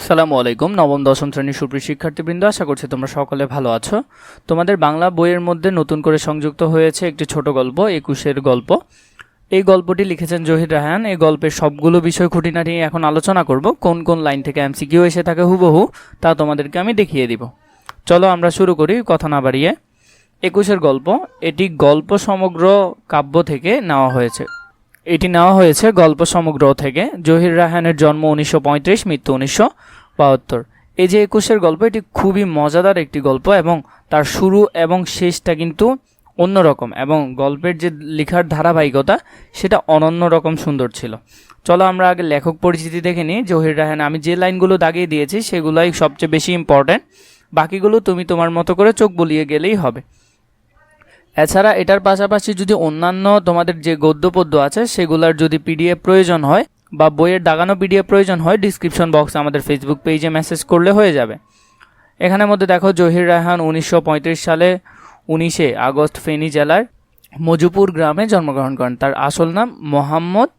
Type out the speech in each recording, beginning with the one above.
আসসালামু আলাইকুম, নবম, দশম শ্রেণির সুপ্রিয় শিক্ষার্থীবৃন্দ, আশা করছি তোমরা সকলে ভালো আছো। তোমাদের বাংলা বইয়ের মধ্যে নতুন করে সংযুক্ত হয়েছে একটি ছোট গল্প, একুশের গল্প। এই গল্পটি লিখেছেন জহির রাহান এই গল্পের সবগুলো বিষয় খুঁটিনাটি এখন আলোচনা করব। কোন কোন লাইন থেকে এমসিকিউ এসে থাকে হুবহু, তা তোমাদেরকে আমি দেখিয়ে দিব। চলো আমরা শুরু করি, কথা না বাড়িয়ে। একুশের গল্প, এটি গল্প সমগ্র কাব্য থেকে নেওয়া হয়েছে। এটি নেওয়া হয়েছে গল্প সমগ্র থেকে। জহির রাহানের জন্ম উনিশশো পঁয়ত্রিশ, মৃত্যু উনিশশো বাহাত্তর। এই যে একুশের গল্প, এটি খুবই মজাদার একটি গল্প এবং তার শুরু এবং শেষটা কিন্তু অন্যরকম এবং গল্পের যে লেখার ধারাবাহিকতা, সেটা অনন্য রকম সুন্দর ছিল। চলো আমরা আগে লেখক পরিচিতি দেখে নিই। জহির রাহান আমি যে লাইনগুলো দাগিয়ে দিয়েছি, সেগুলোই সবচেয়ে বেশি ইম্পর্ট্যান্ট বাকিগুলো তুমি তোমার মতো করে চোখ বলিয়ে গেলেই হবে। এছাড়া এটার পাশাপাশি যদি অন্যান্য তোমাদের যে গদ্য পদ্য আছে, সেগুলোর যদি পিডিএফ প্রয়োজন হয় বা বইয়ের দাগানো পিডিএফ প্রয়োজন হয় ডিসক্রিপশন বক্সে আমাদের ফেসবুক পেজে মেসেজ করলে হয়ে যাবে। এখানের মধ্যে দেখো, জহির রায়হান উনিশশো পঁয়ত্রিশ সালে উনিশে আগস্ট ফেনী জেলার মজুপুর গ্রামে জন্মগ্রহণ করেন। তার আসল নাম মোহাম্মদ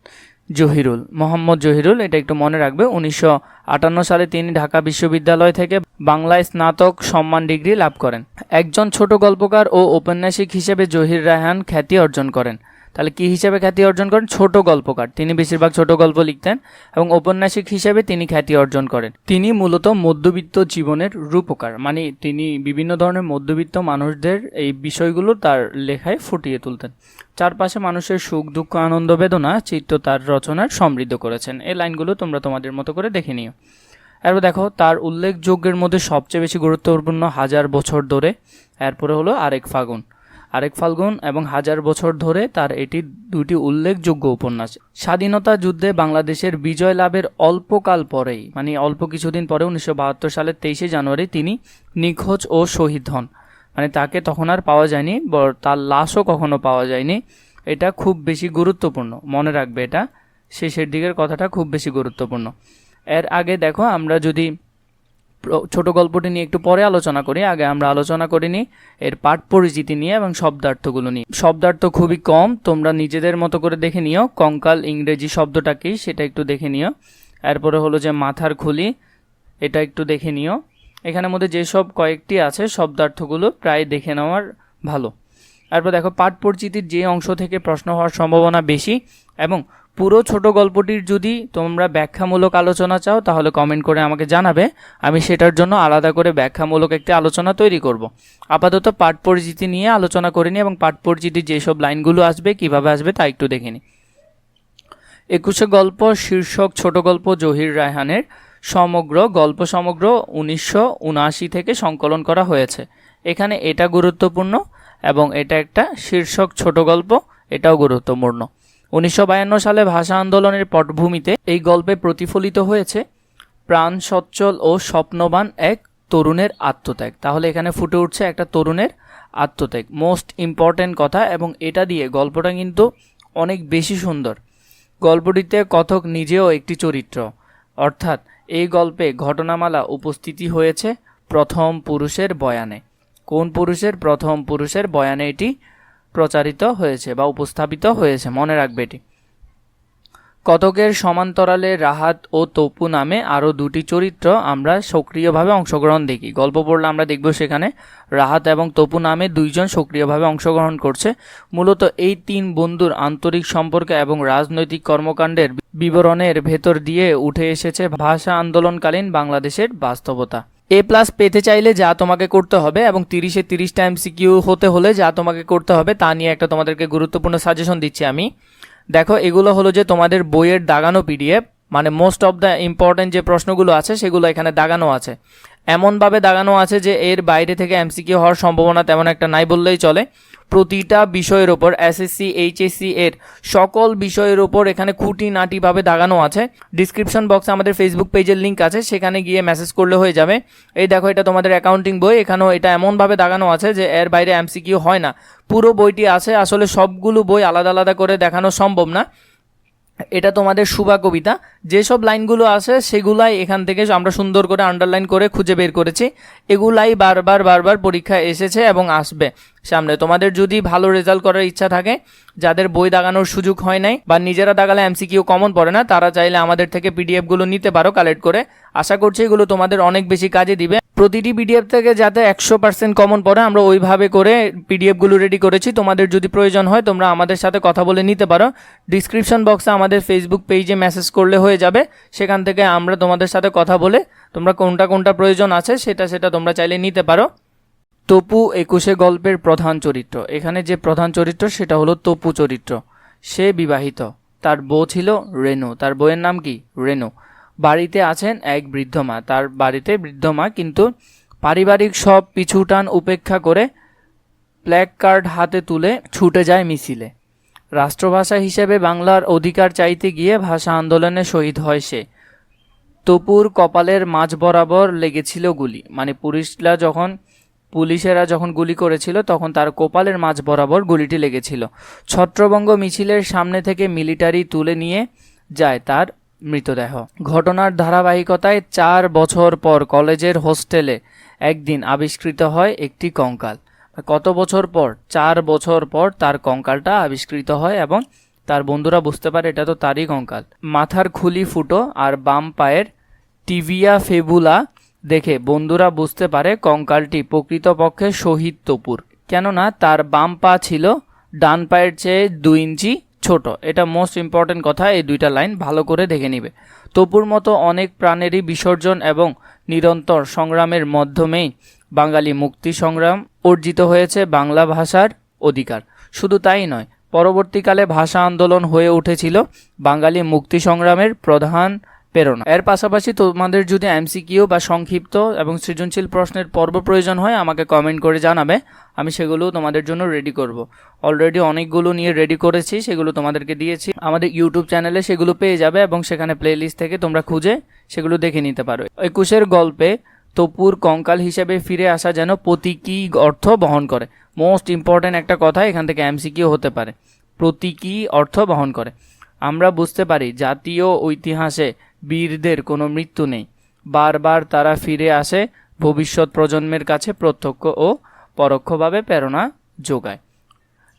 জহিরুল, মোহাম্মদ জহিরুল, এটা একটু মনে রাখবে, উনিশশো আটান্ন সালে তিনি ঢাকা বিশ্ববিদ্যালয় থেকে বাংলায় স্নাতক সম্মান ডিগ্রি লাভ করেন। একজন ছোট গল্পকার ও ঔপন্যাসিক হিসেবে জহির রায়হান খ্যাতি অর্জন করেন। তাহলে কি হিসাবে খ্যাতি অর্জন করেন? ছোট গল্পকার। তিনি বেশিরভাগ ছোট গল্প লিখতেন এবং ঔপন্যাসিক হিসাবে তিনি খ্যাতি অর্জন করেন। তিনি মূলত মধ্যবিত্ত জীবনের রূপকার মানে তিনি বিভিন্ন ধরনের মধ্যবিত্ত মানুষদের এই বিষয়গুলো তার লেখায় ফুটিয়ে তুলতেন। চারপাশে মানুষের সুখ, দুঃখ, আনন্দ, বেদনা, চিত্ত তার রচনার সমৃদ্ধ করেছেন। এই লাইনগুলো তোমরা তোমাদের মতো করে দেখে নিও। এরপর দেখো, তার উল্লেখযোগ্যের মধ্যে সবচেয়ে বেশি গুরুত্বপূর্ণ হাজার বছর ধরে, এরপরে হলো আরেক ফাগুন। আরেক ফাল্গুন এবং হাজার বছর ধরে তার এটি দুটি উল্লেখযোগ্য উপন্যাস। স্বাধীনতা যুদ্ধে বাংলাদেশের বিজয় লাভের অল্পকাল পরেই মানে অল্প কিছুদিন পরে উনিশশো বাহাত্তর সালের তেইশে জানুয়ারি তিনি নিখোঁজ ও শহীদ হন। মানে তাকে তখন আর পাওয়া যায়নি তার লাশও কখনো পাওয়া যায়নি। এটা খুব বেশি গুরুত্বপূর্ণ, মনে রাখবে এটা। শেষের দিকের কথাটা খুব বেশি গুরুত্বপূর্ণ। এর আগে দেখো, আমরা যদি ছোট গল্পটি নিয়ে একটু পরে আলোচনা করি। আগে আমরা আলোচনা করিনি এর পাঠ পরিচিতি নিয়ে এবং শব্দার্থগুলো নিয়ে। শব্দার্থ খুবই কম, তোমরা নিজেদের মতো করে দেখে নিও। কঙ্কাল, ইংরেজি শব্দটা কি সেটা একটু দেখে নিও। এরপরে হলো যে মাথার খুলি, এটা একটু দেখে নিও। এখানের মধ্যে যেসব কয়েকটি আছে, শব্দার্থগুলো প্রায় দেখে নেওয়ার ভালো। এরপর দেখো, পাঠ পরিচিতির যে অংশ থেকে প্রশ্ন হওয়ার সম্ভাবনা বেশি এবং পুরো ছোট গল্পটির যদি তোমরা ব্যাখ্যামূলক আলোচনা চাও, তাহলে কমেন্ট করে আমাকে জানাবে। আমি সেটার জন্য আলাদা করে ব্যাখ্যামূলক একটি আলোচনা তৈরি করব। আপাতত পাঠ পরিচিতি নিয়ে আলোচনা করিনি এবং পাঠ পরিচিতির যেসব লাইনগুলো আসবে, কীভাবে আসবে তা একটু দেখে নিই একুশে গল্প, শীর্ষক ছোট গল্প জহির রায়হানের। সমগ্র গল্প সমগ্র উনিশশো উনআশি থেকে সংকলন করা হয়েছে। এখানে এটা গুরুত্বপূর্ণ এবং এটা একটা শীর্ষক ছোট গল্প, এটাও গুরুত্বপূর্ণ। উনিশশো বায়ান্ন সালে ভাষা আন্দোলনের পটভূমিতে এই গল্পে প্রতিফলিত হয়েছে, প্রাণ সচ্ছল ও স্বপ্নবান এক তরুণের আত্মত্যাগ। তাহলে এখানে ফুটে উঠছে একটা তরুণের আত্মত্যাগ। মোস্ট ইম্পর্ট্যান্ট কথা এবং এটা দিয়ে গল্পটা কিন্তু অনেক বেশি সুন্দর। গল্পটিতে কথক নিজেও একটি চরিত্র। অর্থাৎ এই গল্পে ঘটনামালা উপস্থিতি হয়েছে প্রথম পুরুষের বয়ানে। কোন পুরুষের প্রথম পুরুষের বয়ানে এটি? প্রচারিত হয়েছে বা উপস্থাপিত হয়েছে। মনে রাখবে এটি। কতকের সমান্তরালে রাহাত ও তপু নামে আরও দুটি চরিত্র আমরা সক্রিয়ভাবে অংশগ্রহণ দেখি। গল্প পড়লে আমরা দেখব সেখানে রাহাত এবং তপু নামে দুইজন সক্রিয়ভাবে অংশগ্রহণ করছে। মূলত এই তিন বন্ধুর আন্তরিক সম্পর্ক এবং রাজনৈতিক কর্মকাণ্ডের বিবরণের ভেতর দিয়ে উঠে এসেছে ভাষা আন্দোলনকালীন বাংলাদেশের বাস্তবতা। এ প্লাস পেতে চাইলে যা তোমাকে করতে হবে এবং তিরিশে তিরিশটা এমসিকিউ সিকিউ হতে হলে যা তোমাকে করতে হবে তা নিয়ে একটা তোমাদেরকে গুরুত্বপূর্ণ সাজেশন দিচ্ছি আমি। দেখো, এগুলো হলো যে তোমাদের বইয়ের দাগানো পিডিএফ মানে মোস্ট অফ দ্য ইম্পর্টেন্ট যে প্রশ্নগুলো আছে সেগুলো এখানে দাগানো আছে। এমনভাবে দাগানো আছে যে এর বাইরে থেকে এমসিকিউ হওয়ার সম্ভাবনা তেমন একটা নাই বললেই চলে। প্রতিটা বিষয়ের ওপর এসএসসি এইচএসসি এর সকল বিষয়ের ওপর এখানে খুঁটিনাটিভাবে দাগানো আছে। ডিসক্রিপশন বক্সে আমাদের ফেসবুক পেজের লিঙ্ক আছে, সেখানে গিয়ে মেসেজ করলে হয়ে যাবে। এই দেখো, এটা তোমাদের অ্যাকাউন্টিং বই, এখানেও এটা এমনভাবে দাগানো আছে যে এর বাইরে এমসিকিউ হয় না। পুরো বইটি আছে, আসলে সবগুলো বই আলাদা আলাদা করে দেখানো সম্ভব না। এটা তোমাদের শুভা কবিতা যেসব লাইনগুলো আছে, সেগুলাই এখান থেকে আমরা সুন্দর করে আন্ডারলাইন করে খুঁজে বের করেছি। এগুলাই বারবার বারবার পরীক্ষা এসেছে এবং আসবে। সামনে তোমাদের যদি ভালো রেজাল্ট করার ইচ্ছা থাকে, যাদের বই দাগানোর সুযোগ হয় নাই বা নিজেরা দাগালে এমসিকিউ কমন পড়ে না, তারা চাইলে আমাদের থেকে পিডিএফগুলো নিতে পারো কালেক্ট করে। আশা করছি এগুলো তোমাদের অনেক বেশি কাজে দিবে। প্রতিটি পিডিএফ থেকে যাতে একশো পার্সেন্ট কমন পড়ে, আমরা ওইভাবে করে পিডিএফগুলো রেডি করেছি। তোমাদের যদি প্রয়োজন হয়, তোমরা আমাদের সাথে কথা বলে নিতে পারো। ডিসক্রিপশন বক্সে আমাদের ফেসবুক পেজে মেসেজ করলে হয়ে যাবে, সেখান থেকে আমরা তোমাদের সাথে কথা বলে তোমরা কোনটা কোনটা প্রয়োজন আছে সেটা সেটা তোমরা চাইলে নিতে পারো। তপু একুশে গল্পের প্রধান চরিত্র। এখানে যে প্রধান চরিত্র সেটা হলো তপু চরিত্র। সে বিবাহিত। তার বউ ছিল রেনু। তার বউয়ের নাম কি? রেনু। বাড়িতে আছেন এক বৃদ্ধ মা। তার বাড়িতে বৃদ্ধ মা কিন্তু পারিবারিক সব পিছুটান উপেক্ষা করে প্ল্যাক কার্ড হাতে তুলে ছুটে যায় মিছিলে। রাষ্ট্রভাষা হিসেবে বাংলার অধিকার চাইতে গিয়ে ভাষা আন্দোলনে শহীদ হয় সে। তপুর কপালের মাঝ বরাবর লেগেছিল গুলি। মানে পুলিশরা যখন, পুলিশেরা যখন গুলি করেছিল, তখন তার কপালের মাঝ বরাবর গুলিটি লেগেছিল। ছত্রবঙ্গ মিছিলের সামনে থেকে মিলিটারি তুলে নিয়ে যায় তার মৃতদেহ। ঘটনার ধারাবাহিকতায় চার বছর পর কলেজের হোস্টেলে একদিন আবিষ্কৃত হয় একটি কঙ্কাল। কত বছর পর, চার বছর পর তার কঙ্কালটা আবিষ্কৃত হয় এবং তার বন্ধুরা বুঝতে পারে এটা তো তারই কঙ্কাল। মাথার খুলি ফুটো আর বাম পায়ের টিভিয়া ফেবুলা দেখে বন্ধুরা বুঝতে পারে কঙ্কালটি প্রকৃতপক্ষে শহীদ তপুর। কেননা তার বাম পা ছিল ডান পায়ের চেয়ে দুই ইঞ্চি ছোট। এটা মোস্ট ইম্পর্টেন্ট কথা, এই দুইটা লাইন ভালো করে দেখে নিবে। তপুর মতো অনেক প্রাণেরই বিসর্জন এবং নিরন্তর সংগ্রামের মাধ্যমেই বাঙালি মুক্তি সংগ্রাম অর্জিত হয়েছে বাংলা ভাষার অধিকার। শুধু তাই নয়, পরবর্তীকালে ভাষা আন্দোলন হয়ে উঠেছিল বাঙালি মুক্তি সংগ্রামের প্রধান প্রেরণা। এর পাশাপাশি তোমাদের যদি এমসিকিউ বা সংক্ষিপ্ত এবং সৃজনশীল প্রশ্নের পর্ব প্রয়োজন হয়, আমাকে কমেন্ট করে জানাবে। আমি সেগুলো তোমাদের জন্য রেডি করব। অলরেডি অনেকগুলো নিয়ে রেডি করেছি, সেগুলো তোমাদেরকে দিয়েছি। আমাদের ইউটিউব চ্যানেলে সেগুলো পেয়ে যাবে এবং সেখানে প্লেলিস্ট থেকে তোমরা খুঁজে সেগুলো দেখে নিতে পারো। একুশের গল্পে তপুর কঙ্কাল হিসেবে ফিরে আসা যেন প্রতীকী অর্থ বহন করে। মোস্ট ইম্পর্ট্যান্ট একটা কথা এখান থেকে এমসিকিউ হতে পারে। প্রতীকী অর্থ বহন করে। আমরা বুঝতে পারি জাতীয় ঐতিহাসে বীরদের কোনো মৃত্যু নেই। বারবার তারা ফিরে আসে ভবিষ্যৎ প্রজন্মের কাছে প্রত্যক্ষ ও পরোক্ষভাবে প্রেরণা যোগায়।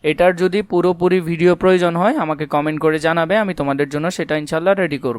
এটার যদি পুরোপুরি ভিডিও প্রয়োজন হয়, আমাকে কমেন্ট করে জানাবে, আমি তোমাদের জন্য সেটা ইনশাল্লাহ রেডি করব।